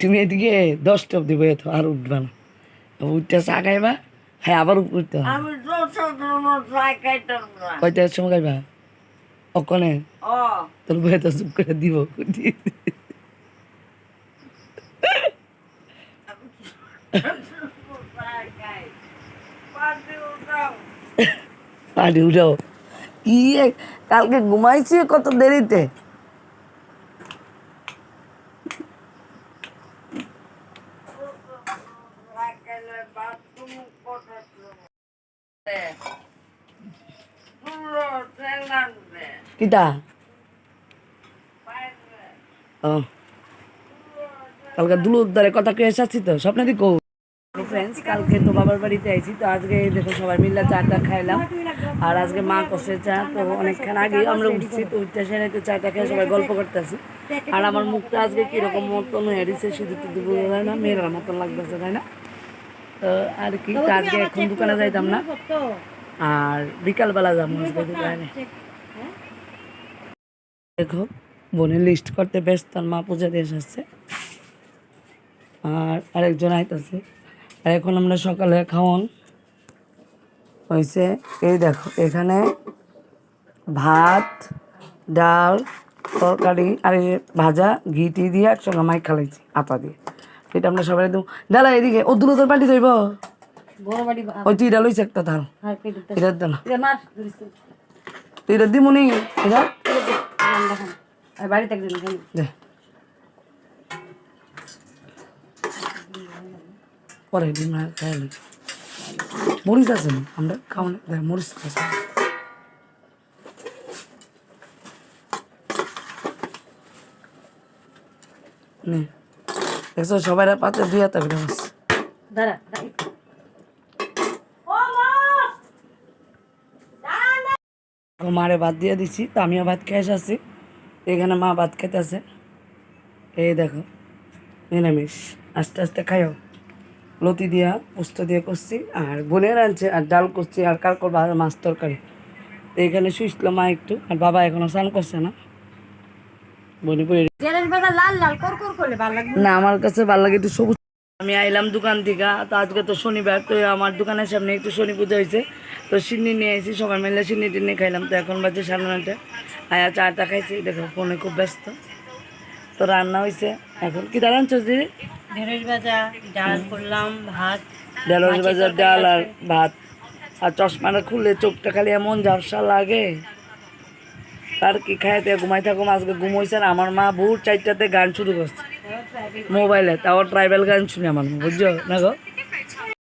তুমি এদিকে দশ টপ বই তো আর উঠবা না। উঠতে চা খাইবা হ্যাঁ আবার উঠতে হবে। কয়টার সময় খাইবা? অকনে তোর বয়ে তো চুপ করে দিব পাটি উঠাও? কি কালকে ঘুমাইছি কত দেরিতে ট্রাই খাইলে বাথরুম করতে পুরো তেলান দে বাইরে ও। কালকে দুলুর দ্বারে কথা কে এসেছি তো, স্বপ্নে দিকো ফ্রেন্ডস কালকে তো বাবার বাড়িতে আইছি, তো আজকে দেখো সবাই মিলে চাটা খাইলাম। আর আজকে মা কষে চা, তো অনেকক্ষণ আগে আমরা উঠছি, তো উঠতে সেরে তো চাটা খেয়ে সবাই গল্প করতেছি। আর আমার মুখটা আজকে কীরকম মতন হয়ে শুধু তো যায় না মেয়েরার মতন লাগতেছে, তাই না? তো আর কি আজকে এখন দোকানে যাইতাম না। আর বিকালবেলা যাব দোকানে দেখো বোনের লিস্ট করতে ব্যস্ত তার মা পূজা দিয়ে এসেছে। আর আরেকজন আইতাছে। আর এখন আমরা সকালে খাওয়ান হয়েছে এই দেখো এখানে ভাত ডাল তরকারি আর এই ভাজা ঘি টি দিয়ে একসঙ্গে মাইক খালাইছি আটা দিয়ে। এটা আমরা সবাই দেবো ডালা এদিকে ও দুলো তোর পাল্টি ধরব ওই তুই এটা লইছে একটা থাল আর এটা দে না। এটা মার ধরিস তো। তুই এটা দিমুনি। এটা বাড়িতে একদিন খাই পরে ডিম মরিচ আছে আমরা খাওয়ানো মরিচ আছে। দেখছ সবাই পাতে দুই হাতে দাঁড়া। ও মারে ভাত দিয়ে দিছি তো আমিও ভাত খেয়ে এসেছি এখানে মা ভাত খেতে খেতেছে। এই দেখো নিরামিষ। আস্তে আস্তে খাইও। লতি দিয়া পোস্ত দিয়ে করছি আর বোনের আনছে আর ডাল করছি আর কার করব আর মাছ তরকারি। তো এখানে শুইছিল মা একটু আর বাবা এখনও স্নান করছে না। বনি লাল লাল না আমার কাছে ভালো লাগে একটু সবুজ আমি আইলাম দোকান থেকে তো আজকে তো শনিবার তো আমার দোকানের সামনে একটু শনি পুজো হয়েছে তো সিন্নি নিয়ে আসি সবাই মিলে সিন্নি টিন্নি খাইলাম তো এখন বাজে সাড়ে নয়টা। আয়া চাটা খাইছি দেখো ফোনে খুব ব্যস্ত। তো রান্না হয়েছে এখন। কি দাঁড়ান দিদি ঢেঁড়স ভাজা ডাল করলাম ভাত ঢেঁড়স বাজার ডাল আর ভাত। আর চশমাটা খুললে চোখটা খালি এমন ঝাপসা লাগে। আর কি খাইতে ঘুমাই থাকুম আজকে ঘুমাইছে না। আমার মা ভোর চারটাতে গান শুরু করছে। মোবাইলে তাও ট্রাইবেল গান শুনে আমার বুঝছ? না গো?